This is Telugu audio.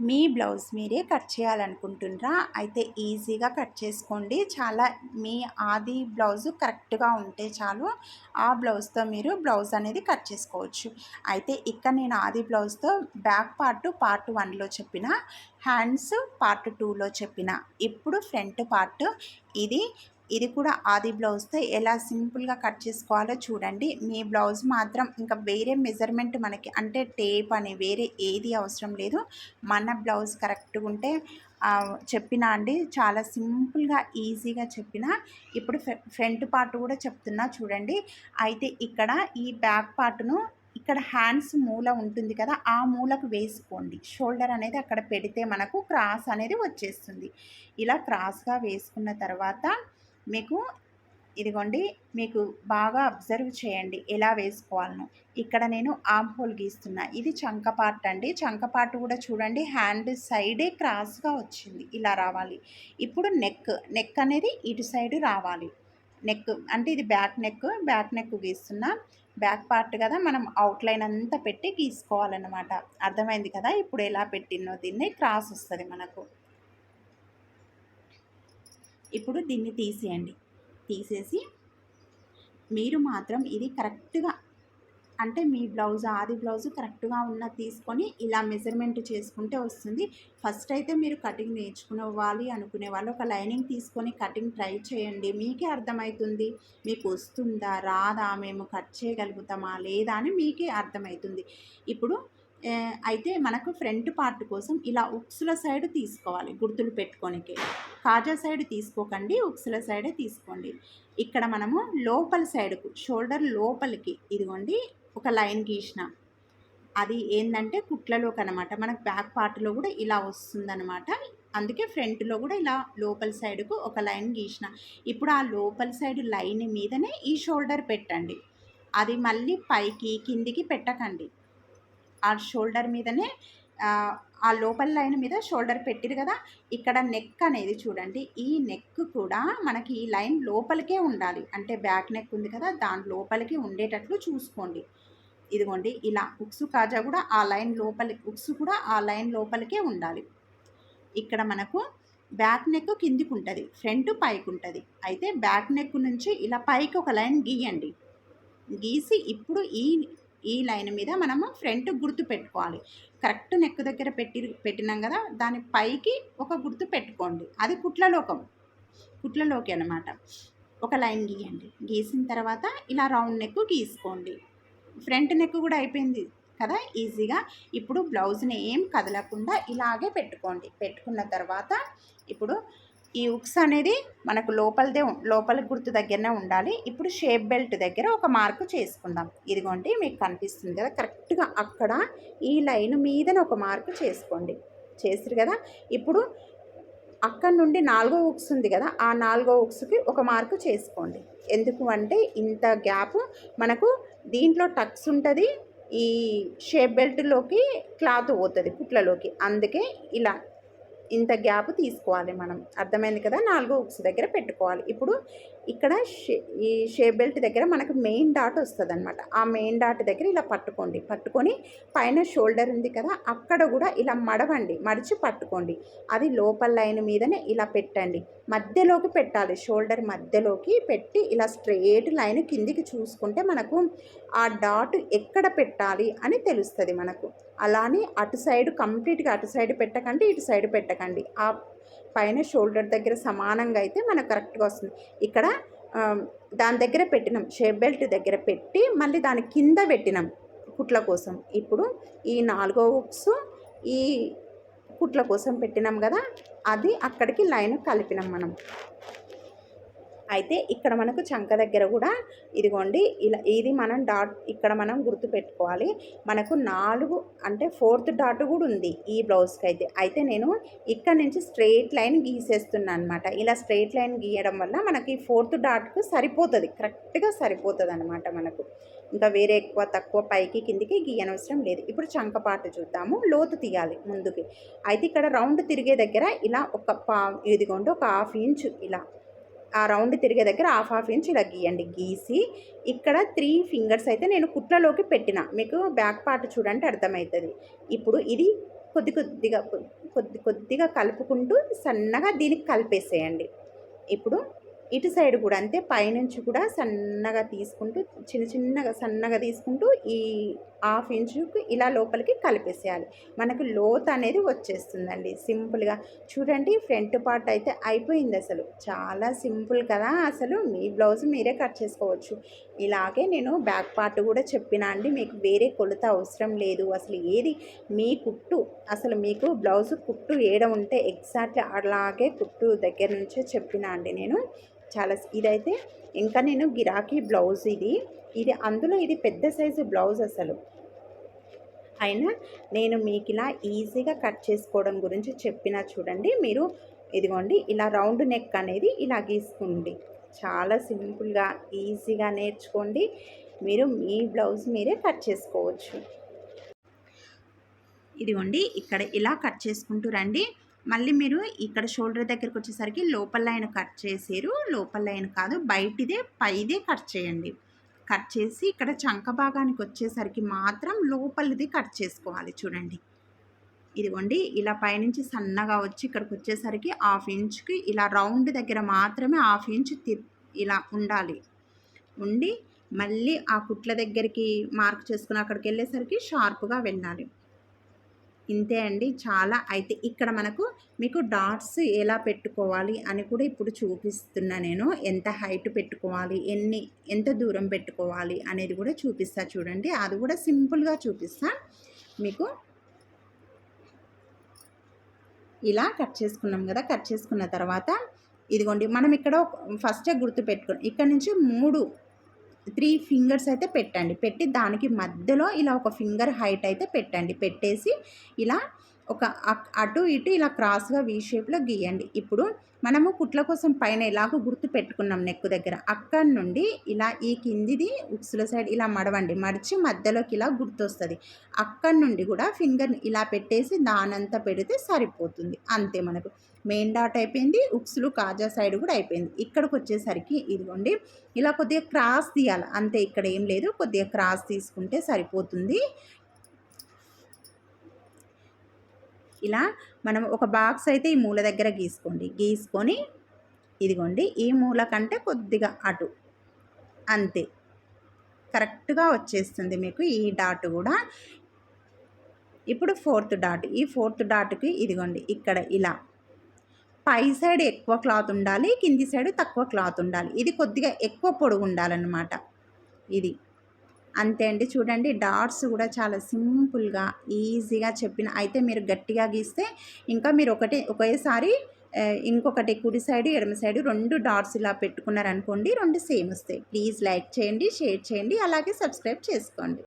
మీ బ్లౌజ్ మీరే కట్ చేయాలనుకుంటున్నారా? అయితే ఈజీగా కట్ చేసుకోండి. చాలా మీ ఆది బ్లౌజు కరెక్ట్గా ఉంటే చాలు ఆ బ్లౌజ్తో మీరు బ్లౌజ్ అనేది కట్ చేసుకోవచ్చు. అయితే ఇక్కడ నేను ఆది బ్లౌజ్తో బ్యాక్ పార్ట్ పార్ట్ వన్లో చెప్పిన హ్యాండ్స్ పార్ట్ టూలో చెప్పిన ఇప్పుడు ఫ్రంట్ పార్ట్ ఇది ఇది కూడా ఆది బ్లౌజ్తో ఎలా సింపుల్గా కట్ చేసుకోవాలో చూడండి. మీ బ్లౌజ్ మాత్రం ఇంకా వేరే మెజర్మెంట్ మనకి అంటే టేప్ అని వేరే ఏది అవసరం లేదు. మన బ్లౌజ్ కరెక్ట్గా ఉంటే చెప్పినా అండి చాలా సింపుల్గా ఈజీగా చెప్పిన. ఇప్పుడు ఫ్రంట్ పార్ట్ కూడా చెప్తున్నా చూడండి. అయితే ఇక్కడ ఈ బ్యాక్ పార్ట్ను ఇక్కడ హ్యాండ్స్ మూల ఉంటుంది కదా ఆ మూలకు వేసుకోండి. షోల్డర్ అనేది అక్కడ పెడితే మనకు క్రాస్ అనేది వచ్చేస్తుంది. ఇలా క్రాస్గా వేసుకున్న తర్వాత మీకు ఇదిగోండి మీకు బాగా అబ్జర్వ్ చేయండి ఎలా వేసుకోవాలను. ఇక్కడ నేను ఆమ్ హోల్ గీస్తున్నా. ఇది చంక పార్ట్ అండి. చంక పార్ట్ కూడా చూడండి హ్యాండ్ సైడే క్రాస్గా వచ్చింది. ఇలా రావాలి. ఇప్పుడు నెక్ నెక్ అనేది ఇటు సైడ్ రావాలి. నెక్ అంటే ఇది బ్యాక్ నెక్ బ్యాక్ నెక్ గీస్తున్నా. బ్యాక్ పార్ట్ కదా మనం అవుట్లైన్ అంతా పెట్టి గీసుకోవాలన్నమాట. అర్థమైంది కదా? ఇప్పుడు ఎలా పెట్టినో దీన్ని క్రాస్ వస్తుంది మనకు. ఇప్పుడు దీన్ని తీసేయండి. తీసేసి మీరు మాత్రం ఇది కరెక్ట్గా అంటే మీ బ్లౌజ్ ఆది బ్లౌజ్ కరెక్ట్గా ఉన్న తీసుకొని ఇలా మెజర్మెంట్ చేసుకుంటే వస్తుంది. ఫస్ట్ అయితే మీరు కటింగ్ నేర్చుకునేవాలి అనుకునే వాళ్ళు ఒక లైనింగ్ తీసుకొని కటింగ్ ట్రై చేయండి. మీకే అర్థమవుతుంది మీకు వస్తుందా? రాదా? మేము కట్ చేయగలుగుతామా? లేదా? అని మీకే అర్థమవుతుంది ఇప్పుడు అయితే మనకు ఫ్రంట్ పార్ట్ కోసం ఇలా ఉక్సుల సైడ్ తీసుకోవాలి గుర్తులు పెట్టుకోనికి. కాజా సైడ్ తీసుకోకండి ఉక్సుల సైడే తీసుకోండి. ఇక్కడ మనము లోపల సైడ్కు షోల్డర్ లోపలికి ఇదిగోండి ఒక లైన్ గీసిన. అది ఏంటంటే కుట్లలోకి అనమాట మనకు బ్యాక్ పార్ట్లో కూడా ఇలా వస్తుందన్నమాట అందుకే ఫ్రంట్లో కూడా ఇలా లోపల సైడ్కు ఒక లైన్ గీసిన. ఇప్పుడు ఆ లోపల సైడ్ లైన్ మీదనే ఈ షోల్డర్ పెట్టండి. అది మళ్ళీ పైకి కిందికి పెట్టకండి. ఆ షోల్డర్ మీదనే ఆ లోపల లైన్ మీద షోల్డర్ పెట్టిరు కదా ఇక్కడ నెక్ అనేది చూడండి. ఈ నెక్ కూడా మనకి ఈ లైన్ లోపలికే ఉండాలి. అంటే బ్యాక్ నెక్ ఉంది కదా దాని లోపలికి ఉండేటట్లు చూసుకోండి. ఇదిగోండి ఇలా ఉక్సు కాజా కూడా ఆ లైన్ లోపలి ఉక్సు కూడా ఆ లైన్ లోపలికే ఉండాలి. ఇక్కడ మనకు బ్యాక్ నెక్ కిందికి ఉంటుంది ఫ్రంట్ పైకి ఉంటుంది. అయితే బ్యాక్ నెక్ నుంచి ఇలా పైకి ఒక లైన్ గీయండి. గీసి ఇప్పుడు ఈ ఈ లైన్ మీద మనము ఫ్రంట్ గుర్తు పెట్టుకోవాలి. కరెక్ట్ నెక్ దగ్గర పెట్టి పెట్టినాం కదా దాని పైకి ఒక గుర్తు పెట్టుకోండి. అది కుట్లలోకం. కుట్లలోకి అనమాట ఒక లైన్ గీయండి. గీసిన తర్వాత ఇలా రౌండ్ నెక్ గీసుకోండి. ఫ్రంట్ నెక్ కూడా అయిపోయింది కదా ఈజీగా. ఇప్పుడు బ్లౌజ్ని ఏం కదలకుండా ఇలాగే పెట్టుకోండి. పెట్టుకున్న తర్వాత ఇప్పుడు ఈ ఉక్స్ అనేది మనకు లోపలదే లోపల గుర్తు దగ్గరనే ఉండాలి. ఇప్పుడు షేప్ బెల్ట్ దగ్గర ఒక మార్క్ చేసుకుందాం. ఇదిగోండి మీకు కనిపిస్తుంది కదా కరెక్ట్గా అక్కడ ఈ లైన్ మీదనే ఒక మార్క్ చేసుకోండి. చేసిరు కదా? ఇప్పుడు అక్కడ నుండి నాలుగో ఉక్స్ ఉంది కదా ఆ నాలుగో ఉక్స్కి ఒక మార్కు చేసుకోండి. ఎందుకు అంటే ఇంత గ్యాప్ మనకు దీంట్లో టక్స్ ఉంటుంది ఈ షేప్ బెల్ట్లోకి క్లాత్ పోతుంది కుట్లలోకి. అందుకే ఇలా ఇంత గ్యాప్ తీసుకోవాలి మనం. అర్థమైంది కదా? నాలుగో ఉక్స్ దగ్గర పెట్టుకోవాలి. ఇప్పుడు ఇక్కడ ఈ షేప్ బెల్ట్ దగ్గర మనకు మెయిన్ డాట్ వస్తుంది అనమాట ఆ మెయిన్ డాట్ దగ్గర ఇలా పట్టుకోండి. పట్టుకొని పైన షోల్డర్ ఉంది కదా? అక్కడ కూడా ఇలా మడవండి. మడిచి పట్టుకోండి. అది లోపల లైన్ మీదనే ఇలా పెట్టండి. మధ్యలోకి పెట్టాలి. షోల్డర్ మధ్యలోకి పెట్టి ఇలా స్ట్రేట్ లైన్ కిందికి చూసుకుంటే మనకు ఆ డాట్ ఎక్కడ పెట్టాలి అని తెలుస్తుంది మనకు. అలానే అటు సైడ్ కంప్లీట్గా అటు సైడ్ పెట్టకండి ఇటు సైడ్ పెట్టకండి. ఆ పైన షోల్డర్ దగ్గర సమానంగా అయితే మనకు కరెక్ట్గా వస్తుంది. ఇక్కడ దాని దగ్గర పెట్టినాం. షేప్ బెల్ట్ దగ్గర పెట్టి మళ్ళీ దాని కింద పెట్టినాం కుట్ల కోసం. ఇప్పుడు ఈ నాలుగో హుక్స్ ఈ కుట్ల కోసం పెట్టినాం కదా అది అక్కడికి లైన్ కలిపినాం మనం. అయితే ఇక్కడ మనకు చంక దగ్గర కూడా ఇదిగోండి ఇలా ఇది మనం డాట్ ఇక్కడ మనం గుర్తు పెట్టుకోవాలి. మనకు నాలుగు అంటే ఫోర్త్ డాట్ కూడా ఉంది ఈ బ్లౌజ్కి అయితే. అయితే నేను ఇక్కడ నుంచి స్ట్రెయిట్ లైన్ గీసేస్తున్నాను అనమాట ఇలా స్ట్రెయిట్ లైన్ గీయడం వల్ల మనకి ఫోర్త్ డాట్కు సరిపోతుంది కరెక్ట్గా సరిపోతుంది అనమాట మనకు. ఇంకా వేరే ఎక్కువ తక్కువ పైకి కిందికి గీయనవసరం లేదు. ఇప్పుడు చంకపాటు చూద్దాము లోతు తీయాలి ముందుకి. అయితే ఇక్కడ రౌండ్ తిరిగే దగ్గర ఇలా ఒక పా ఇదిగోండి ఒక హాఫ్ ఇంచ్ ఇలా ఆ రౌండ్ తిరిగే దగ్గర హాఫ్ హాఫ్ ఇంచ్ ఇలా గీయండి. గీసి ఇక్కడ త్రీ ఫింగర్స్ అయితే నేను కుట్లలోకి పెట్టిన. మీకు బ్యాక్ పార్ట్ చూడండి అర్థమవుతుంది. ఇప్పుడు ఇది కొద్ది కొద్దిగా కొద్ది కొద్దిగా కలుపుకుంటూ సన్నగా దీనికి కలిపేసేయండి. ఇప్పుడు ఇటు సైడ్ కూడా అంతే పైనుంచి కూడా సన్నగా తీసుకుంటూ చిన్న చిన్నగా సన్నగా తీసుకుంటూ ఈ హాఫ్ ఇంచుకు ఇలా లోపలికి కలిపేసేయాలి. మనకు లోత్ అనేది వచ్చేస్తుందండి. సింపుల్గా చూడండి ఫ్రంట్ పార్ట్ అయితే అయిపోయింది అసలు. చాలా సింపుల్ కదా అసలు. మీ బ్లౌజ్ మీరే కట్ చేసుకోవచ్చు. ఇలాగే నేను బ్యాక్ పార్ట్ కూడా చెప్పినా అండి మీకు వేరే కొలత అవసరం లేదు. అసలు ఏది మీ కుట్టు అసలు మీకు బ్లౌజ్ కుట్టు ఏడ ఉంటే ఎగ్జాక్ట్ అలాగే కుట్టు దగ్గర నుంచే చెప్పినా అండి నేను. చాలా ఇదైతే ఇంకా నేను గిరాకీ బ్లౌజ్ ఇది. ఇది అందులో ఇది పెద్ద సైజు బ్లౌజ్ అసలు. అయినా నేను మీకు ఇలా ఈజీగా కట్ చేసుకోవడం గురించి చెప్పిన చూడండి మీరు ఇదిగోండి ఇలా రౌండ్ నెక్ అనేది ఇలా గీసుకోండి. చాలా సింపుల్గా ఈజీగా నేర్చుకోండి. మీరు మీ బ్లౌజ్ మీరే కట్ చేసుకోవచ్చు. ఇదిగోండి ఇక్కడ ఇలా కట్ చేసుకుంటూ రండి. మళ్ళీ మీరు ఇక్కడ షోల్డర్ దగ్గరికి వచ్చేసరికి లోపల లైన్ కట్ చేసారు. లోపల లైన్ కాదు బయటిదే పైదే కట్ చేయండి. కట్ చేసి ఇక్కడ చంక భాగానికి వచ్చేసరికి మాత్రం లోపలిది కట్ చేసుకోవాలి చూడండి. ఇదిగోండి ఇలా పైనుంచి సన్నగా వచ్చి ఇక్కడికి వచ్చేసరికి హాఫ్ ఇంచ్కి ఇలా రౌండ్ దగ్గర మాత్రమే హాఫ్ ఇంచ్ ఇలా ఉండాలి. ఉండి మళ్ళీ ఆ కుట్ల దగ్గరికి మార్క్ చేసుకుని అక్కడికి వెళ్ళేసరికి షార్ప్గా వెళ్ళాలి. ఇంతే అండి. చాలా అయితే ఇక్కడ మనకు మీకు డాట్స్ ఎలా పెట్టుకోవాలి అని కూడా ఇప్పుడు చూపిస్తున్నా నేను. ఎంత హైట్ పెట్టుకోవాలి ఎన్ని ఎంత దూరం పెట్టుకోవాలి అనేది కూడా చూపిస్తా చూడండి. అది కూడా సింపుల్గా చూపిస్తా. మీకు ఇలా కట్ చేసుకున్నాం కదా కట్ చేసుకున్న తర్వాత ఇదిగోండి మనం ఇక్కడ ఫస్టే గుర్తు పెట్టుకున్నాం. ఇక్కడ నుంచి మూడు త్రీ ఫింగర్స్ అయితే పెట్టండి. పెట్టి దానికి మధ్యలో ఇలా ఒక ఫింగర్ హైట్ అయితే పెట్టండి. పెట్టేసి ఇలా ఒక అటు ఇటు ఇలా క్రాస్గా వీ షేప్లో గీయండి. ఇప్పుడు మనము కుట్ల కోసం పైన ఇలాగ గుర్తు పెట్టుకున్నాం నెక్ దగ్గర. అక్కడి నుండి ఇలా ఈ కిందిది ఉక్సుల సైడ్ ఇలా మడవండి. మడిచి మధ్యలోకి ఇలా గుర్తొస్తుంది. అక్కడి నుండి కూడా ఫింగర్ని ఇలా పెట్టేసి దానంతా పెడితే సరిపోతుంది. అంతే మనకు. మెయిన్ డాట్ అయిపోయింది. ఉక్సులు కాజా సైడ్ కూడా అయిపోయింది. ఇక్కడికి వచ్చేసరికి ఇదిగోండి. ఇలా కొద్దిగా క్రాస్ తీయాలి. అంతే ఇక్కడ ఏం లేదు. కొద్దిగా క్రాస్ తీసుకుంటే సరిపోతుంది. ఇలా మనం ఒక బాక్స్ అయితే ఈ మూల దగ్గర గీసుకోండి. గీసుకొని ఇదిగోండి ఈ మూల కంటే కొద్దిగా అటు. అంతే. కరెక్ట్గా వచ్చేస్తుంది మీకు ఈ డాట్ కూడా. ఇప్పుడు ఫోర్త్ డాట్ ఈ ఫోర్త్ డాట్కి ఇదిగోండి ఇక్కడ ఇలా. పై సైడ్ ఎక్కువ క్లాత్ ఉండాలి కింది సైడ్ తక్కువ క్లాత్ ఉండాలి. ఇది కొద్దిగా ఎక్కువ పొడుగు ఉండాలన్నమాట. ఇది. అంతే అండి. చూడండి డాట్స్ కూడా చాలా సింపుల్గా ఈజీగా చెప్పిన అయితే మీరు గట్టిగా గీస్తే ఇంకా మీరు ఒకటి ఒకేసారి ఇంకొకటి కుడి సైడ్ ఎడమ సైడ్ రెండు డాట్స్ ఇలా పెట్టుకున్నారనుకోండి రెండు సేమ్ వస్తాయి. ప్లీజ్ లైక్ చేయండి షేర్ చేయండి అలాగే సబ్స్క్రైబ్ చేసుకోండి.